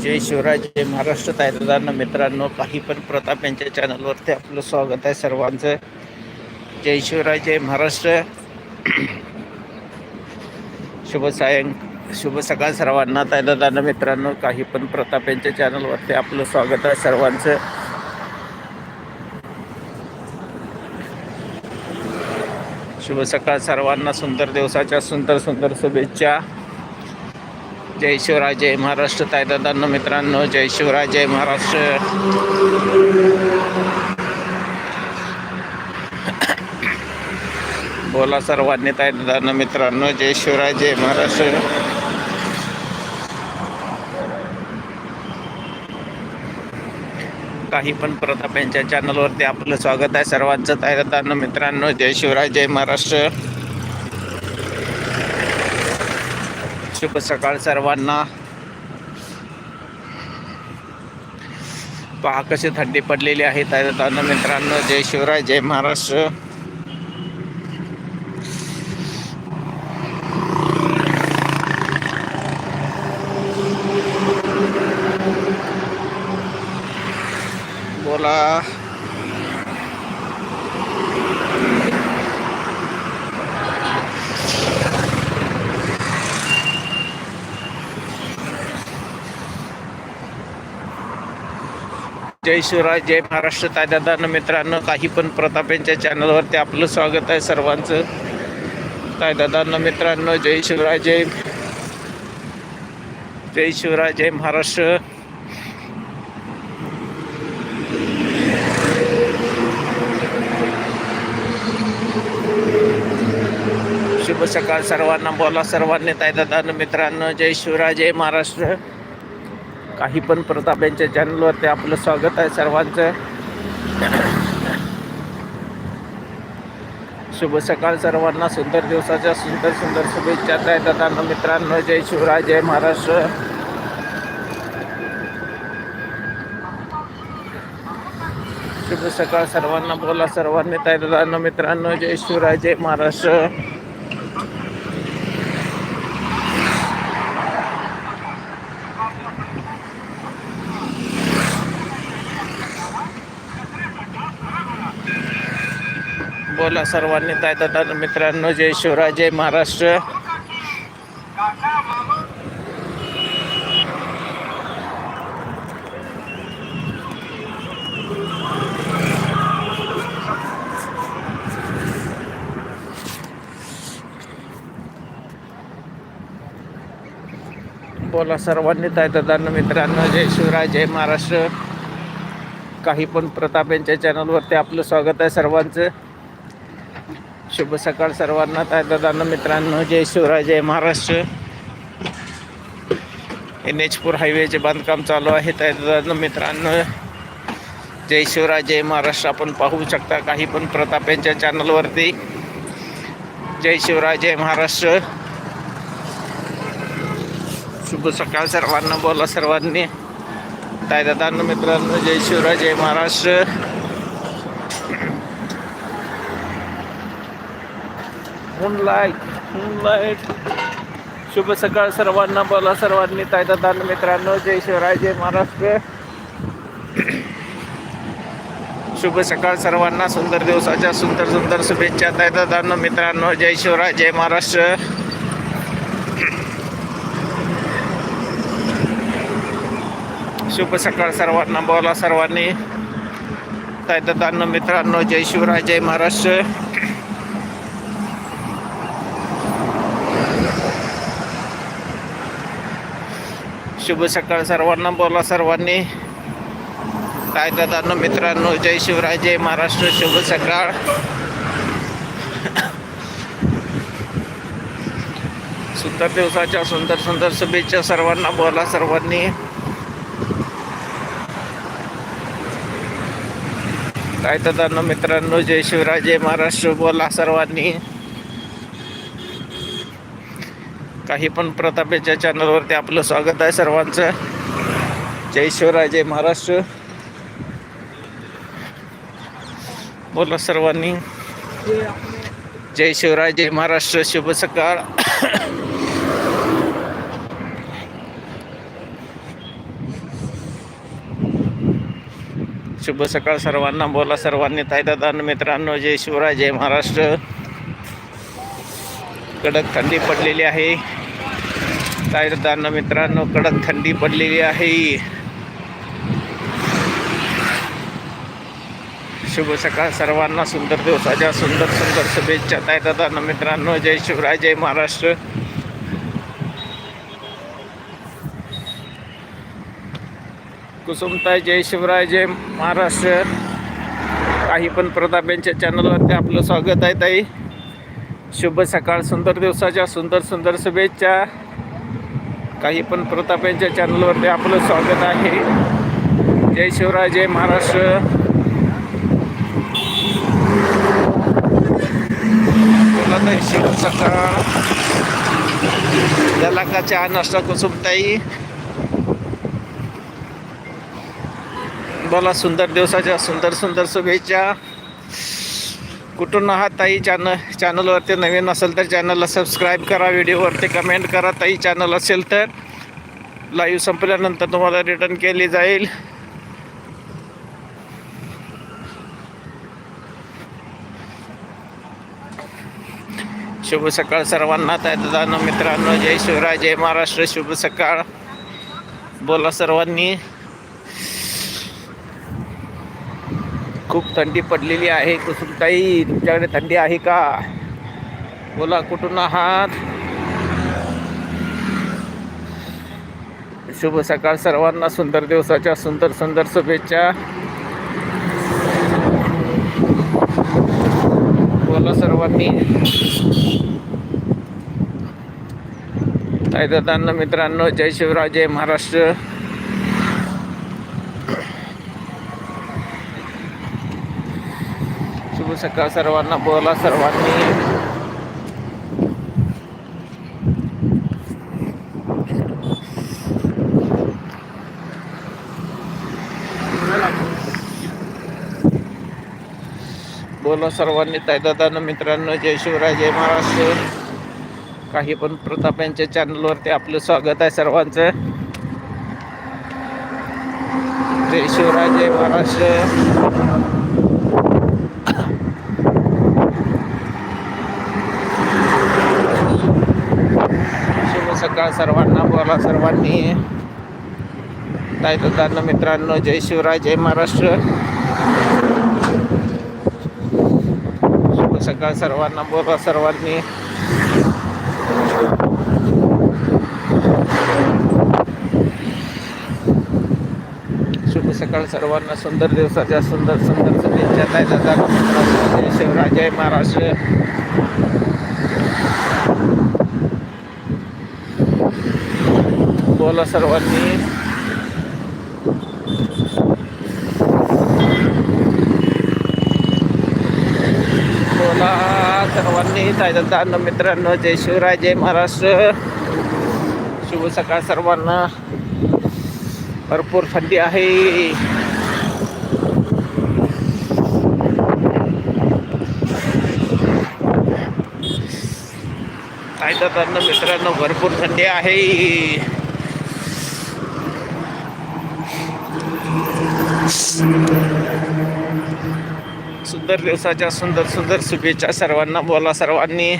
जय शिवराज जय महाराष्ट्र. तायदादांना मित्रांनो काही पण प्रताप यांच्या चॅनलवरती आपलं स्वागत आहे सर्वांचं. जय शिवराय जय महाराष्ट्र. शुभ सायं शुभ सकाळ सर्वांना. तायदादांना मित्रांनो काही पण प्रताप यांच्या चॅनलवरती आपलं स्वागत आहे सर्वांचं. शुभ सकाळ सर्वांना. सुंदर दिवसाच्या सुंदर सुंदर शुभेच्छा. जय शिवराय जय महाराष्ट्र. तायदादांनो मित्रांनो जय शिवराय जय महाराष्ट्र. बोला सर्वांनी तायदादांनो मित्रांनो जय शिवराय जय महाराष्ट्र. काही पण प्रताप यांच्या चॅनलवरती आपलं स्वागत आहे सर्वांचं. तायदादांनो मित्रांनो जय शिवराय जय महाराष्ट्र. शुभ सकाळ सर्वांना. पहा कसे थंडी पडलेली आहे. तर मित्रांनो जय शिवराय जय महाराष्ट्र बोला जय शिवराज जय महाराष्ट्र. ताज्यादान मित्रांनो काही पण प्रताप यांच्या चॅनलवरती आपलं स्वागत आहे सर्वांचं. ताज्यादान मित्रांनो जय शिवराज जय जय शिवराज जय महाराष्ट्र. शुभ सकाळ सर्वांना बोला सर्वांनी. तायदादांनो मित्रांनो जय शिवराज जय महाराष्ट्र. काही पण प्रताप यांच्या चॅनलवरती आपलं स्वागत आहे सर्वांचं. शुभ सकाळ सर्वांना. सुंदर दिवसाच्या सुंदर सुंदर शुभेच्छा तायदादांनो मित्रांनो. जय शिवराय जय महाराष्ट्र. शुभ सकाळ सर्वांना. बोला सर्वांनी तायदादांनो मित्रांनो. जय शिवराय जय महाराष्ट्र. आपल्याला सर्वांनी तायदादांनो मित्रांनो जय शिवराय जय महाराष्ट्र. बोला सर्वांनी तायदादांनो मित्रांनो जय शिवराय जय महाराष्ट्र. काही पण प्रताप यांच्या चॅनलवरती आपलं स्वागत आहे सर्वांचं. शुभ सकाळ सर्वांना. तायदादांनो मित्रांनो जय शिवराय जय महाराष्ट्र. एन एचपूर हायवेचे बांधकाम चालू आहे. तायदादांनो मित्रांनो जय शिवराय जय महाराष्ट्र. आपण पाहू शकता काही पण प्रताप यांच्या चॅनलवरती. जय शिवराय जय महाराष्ट्र. शुभ सकाळ सर्वांना. बोला सर्वांनी. तायदादांनो मित्रांनो जय शिवराय जय महाराष्ट्र. मूनलाईट मूनलाईट शुभ सकाळ सर्वांना बोला सर्वांनी. तायदादांनो मित्रांनो जय शिवराय जय महाराष्ट्र. शुभ सकाळ सर्वांना सुंदर दिवसाच्या सुंदर सुंदर शुभेच्छा. तायदादांनो मित्रांनो जय शिवराय जय महाराष्ट्र. शुभ सकाळ सर्वांना बोला सर्वांनी. तायदादांनो मित्रांनो जय शिवराय जय महाराष्ट्र. शुभ सकाळ सर्वांना. बोला सर्वांनी. तायदादांनो मित्रांनो जय शिवराय जय महाराष्ट्र शुभ सकाळ. सुंदर दिवसाच्या सुंदर सुंदर शुभेच्छा सर्वांना. बोला सर्वांनी. काय दादांनो मित्रांनो जय शिवराय जय महाराष्ट्र बोला सर्वांनी. काही पण प्रतापेच्या चॅनलवरती आपलं स्वागत आहे सर्वांचं. जय शिवराय जय महाराष्ट्र. बोला सर्वांनी. जय शिवराय जय महाराष्ट्र शुभ सकाळ. शुभ सकाळ सर्वांना. बोला सर्वांनी. ताई दादा मित्रांनो जय शिवराय जय महाराष्ट्र. कडक थंडी पडलेली आहे. ताईदादा मित्रांनो कडक थंडी पडलेली आहे. शुभ सकाळ सर्वांना सुंदर दिवसाच्या सुंदर सुंदर शुभेच्छा. ताईदादा मित्रांनो जय शिवराय जय महाराष्ट्र. कुसुमताई जय शिवराय जय महाराष्ट्र. काही पण प्रताप यांच्या चॅनलवरती आपलं स्वागत आहे ताई. शुभ सकाळ सुंदर दिवसाच्या सुंदर सुंदर शुभेच्छा. काही पण प्रताप यांच्या चॅनलवरती आपलं स्वागत आहे. जय शिवराय जय महाराष्ट्र. बोला ताई शुभ सकाळ. झाला का चहा नाश्ता कुसुमताई बोला सुंदर दिवसाच्या सुंदर सुंदर शुभेच्छा. कुठून आहात ताई? चॅनल चॅनलवरती नवीन असेल तर चॅनलला सबस्क्राईब करा. व्हिडिओवरती कमेंट करा. ताई चॅनल असेल तर लाईव्ह संपल्यानंतर तुम्हाला रिटर्न केली जाईल. शुभ सकाळ सर्वांना. दादा मित्रांनो जय शिवराय जय महाराष्ट्र. शुभ सकाळ. बोला सर्वांनी. खूप थंडी पडलेली आहे. कुसुमताई तुमच्याकडे थंडी आहे का? बोला कुठून आहात? शुभ सकाळ सर्वांना. सुंदर दिवसाच्या सुंदर सुंदर शुभेच्छा. बोला सर्वांनी. दादांना मित्रांनो जय शिवराज जय महाराष्ट्र. शुभ सकाळ सर्वांना बोला सर्वांनी. बोला सर्वांनी तायदादानं मित्रांनो जय शिवराय जय महाराष्ट्र. काही पण प्रताप यांच्या चॅनलवरती आपलं स्वागत आहे सर्वांचं. जय शिवराय जय महाराष्ट्र शुभ सकाळ सर्वांना बोला सर्वांनी. तायदादांना मित्रांनो जय शिवराय जय महाराष्ट्र. शुभ सकाळ सर्वांना बोला सर्वांनी. शुभ सकाळ सर्वांना सुंदर दिवसाच्या सुंदर सुंदर शुभेच्छा. तायदादांना मित्रांनो जय शिवराय जय महाराष्ट्र. बोला सर्वांनी बोला सर्वांनी ताजदान मित्रांनो जय शिवराय जय महाराष्ट्र. शुभ सकाळ सर्वांना. भरपूर थंडी आहे. तायदादांना मित्रांनो भरपूर थंडी आहे. सुंदर दिवसाच्या सुंदर सुंदर शुभेच्छा सर्वांना. बोला सर्वांनी.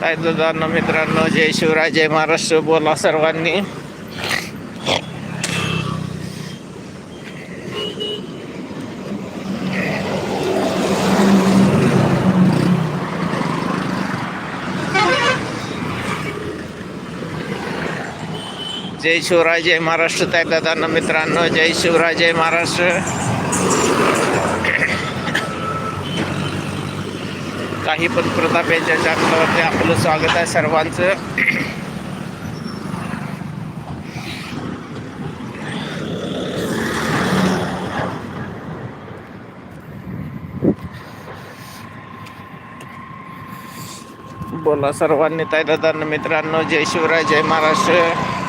काय दादा मित्रांनो जय शिवराय जय महाराष्ट्र. बोला सर्वांनी. जय शिवराय जय महाराष्ट्र. ताई दादा मित्रांनो जय शिवराय जय महाराष्ट्र. काही पण प्रताप यांच्या चॅनलवरती आपलं स्वागत आहे सर्वांचं. बोला सर्वांनी ताई दादा मित्रांनो जय शिवराय जय महाराष्ट्र.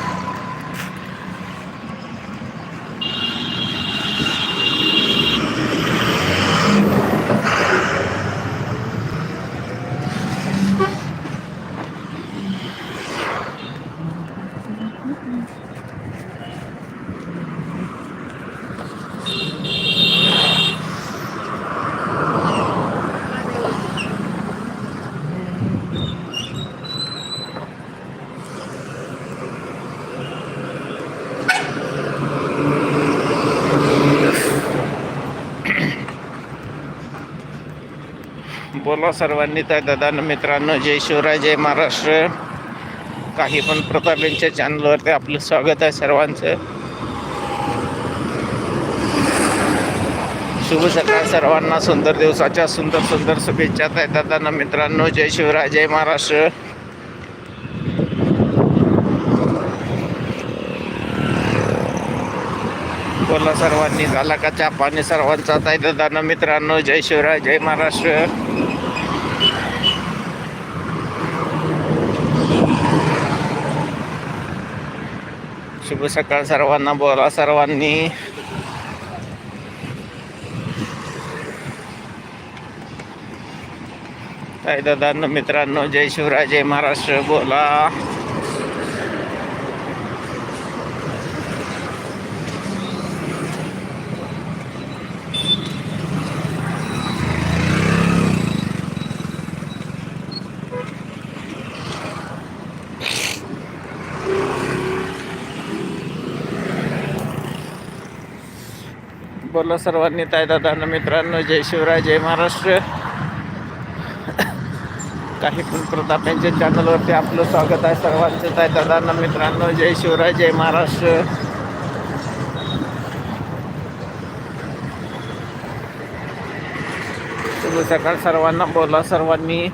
बोला सर्वांनी त्या दादा मित्रांनो जय शिवराय जय महाराष्ट्र. काही पण प्रताप यांच्या चॅनलवरती आपलं स्वागत आहे सर्वांचं. शुभ सकाळ सर्वांना सुंदर दिवसाच्या सुंदर सुंदर शुभेच्छा त्या दादा मित्रांनो जय शिवराय जय महाराष्ट्र. बोला सर्वांनी झाला का चहा पाणी सर्वांचा? ताई दादा मित्रांनो जय शिवराय जय महाराष्ट्र. शुभ सकाळ सर्वांना बोला सर्वांनी. काय दादा मित्रांनो जय शिवराय जय महाराष्ट्र बोला. बोला सर्वांनी ताय दादा मित्रांनो जय शिवराय जय महाराष्ट्र. काही पण प्रताप यांच्या चॅनलवरती आपलं स्वागत आहे सर्वांचं. ताय दादा मित्रांनो जय शिवराय जय महाराष्ट्र. शुभ सकाळ सर्वांना बोला सर्वांनी.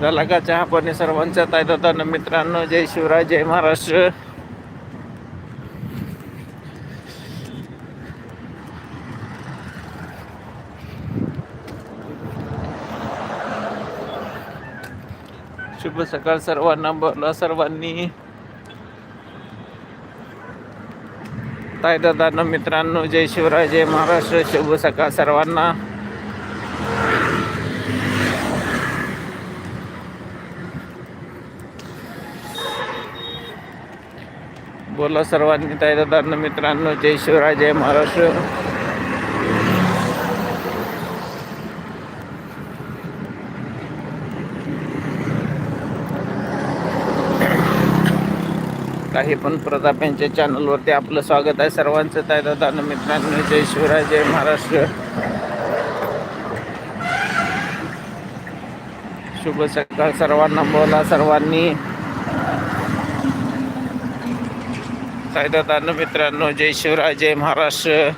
झाला का चहा पाणी सर्वांच्या ताय दादा मित्रांनो जय शिवराय जय महाराष्ट्र. शुभ सकाळ सर्वांना. बोला सर्वांनी. ताय दादा मित्रांनो जय शिवराय जय महाराष्ट्र. शुभ सकाळ सर्वांना. बोला सर्वांनी ताय दादा मित्रांनो जय शिवराय जय महाराष्ट्र. काही पण प्रताप यांच्या चॅनलवरती आपलं स्वागत आहे. सर्वांचं ताई दादा मित्रांनो जय शिवराय जय महाराष्ट्र. शुभ सकाळ सर्वांना बोला सर्वांनी. साईदादानं मित्रांनो जय शिवराय जय महाराष्ट्र.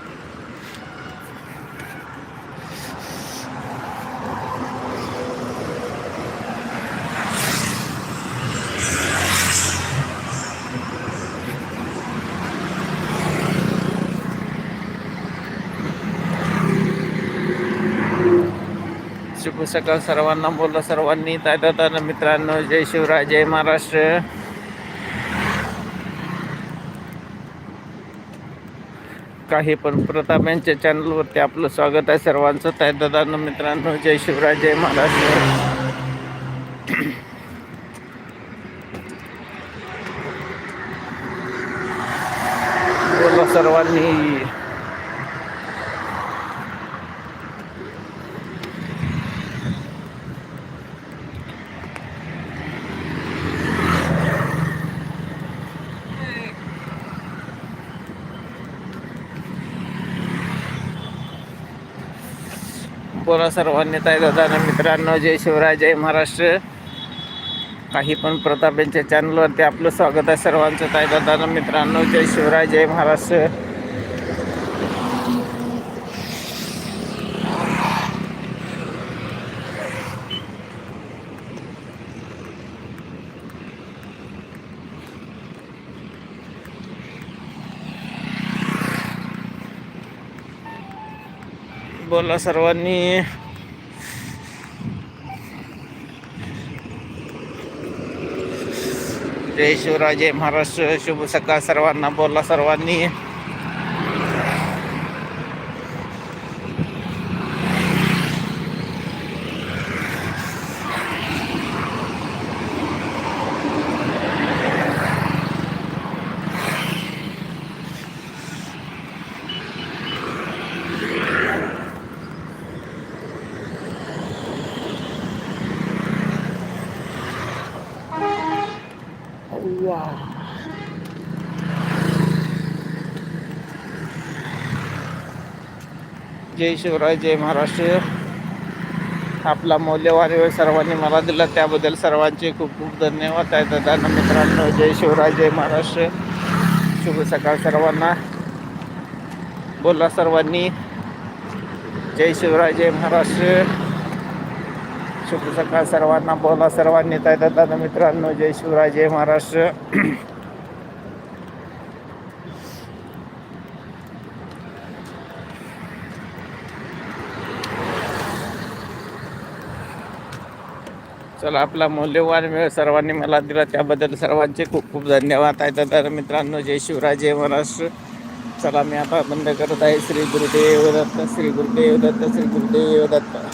सकाळ सर्वांना बोललं सर्वांनी. ताई मित्रांनो जय शिवराय जय महाराष्ट्र. काही पण प्रताप यांच्या चॅनलवरती आपलं स्वागत आहे सर्वांचं. ताई मित्रांनो जय शिवराय जय महाराष्ट्र. बोला सर्वांनी. तुम्हाला सर्वांनी ताई दादा मित्रांनो जय शिवराय जय महाराष्ट्र. काही पण प्रताप यांच्या चॅनलवरती आपलं स्वागत आहे सर्वांचं. ताई दादा मित्रांनो जय शिवराय जय महाराष्ट्र. बोला सर्वांनी जय शिवराय जय महाराष्ट्र शुभ सकाळ सर्वांना बोला सर्वांनी जय शिवराय जय महाराष्ट्र. आपला मौल्यवान वेळ सर्वांनी मला दिला त्याबद्दल सर्वांचे खूप खूप धन्यवाद. आहे दादा मित्रांनो जय शिवराय जय महाराष्ट्र. शुभ सकाळ सर्वांना. बोला सर्वांनी. जय शिवराय जय महाराष्ट्र. शुभ सकाळ सर्वांना? बोला सर्वांनी ताय दादा मित्रांनो जय शिवराय जय महाराष्ट्र. चला आपला मौल्यवान वेळ सर्वांनी मला दिला. त्याबद्दल सर्वांचे खूप खूप धन्यवाद आहे तर मित्रांनो जय शिवराय जय महाराष्ट्र. चला मी आता बंद करत आहे. श्री गुरुदेव दत्त श्री गुरुदेव दत्त श्री गुरुदेव दत्त.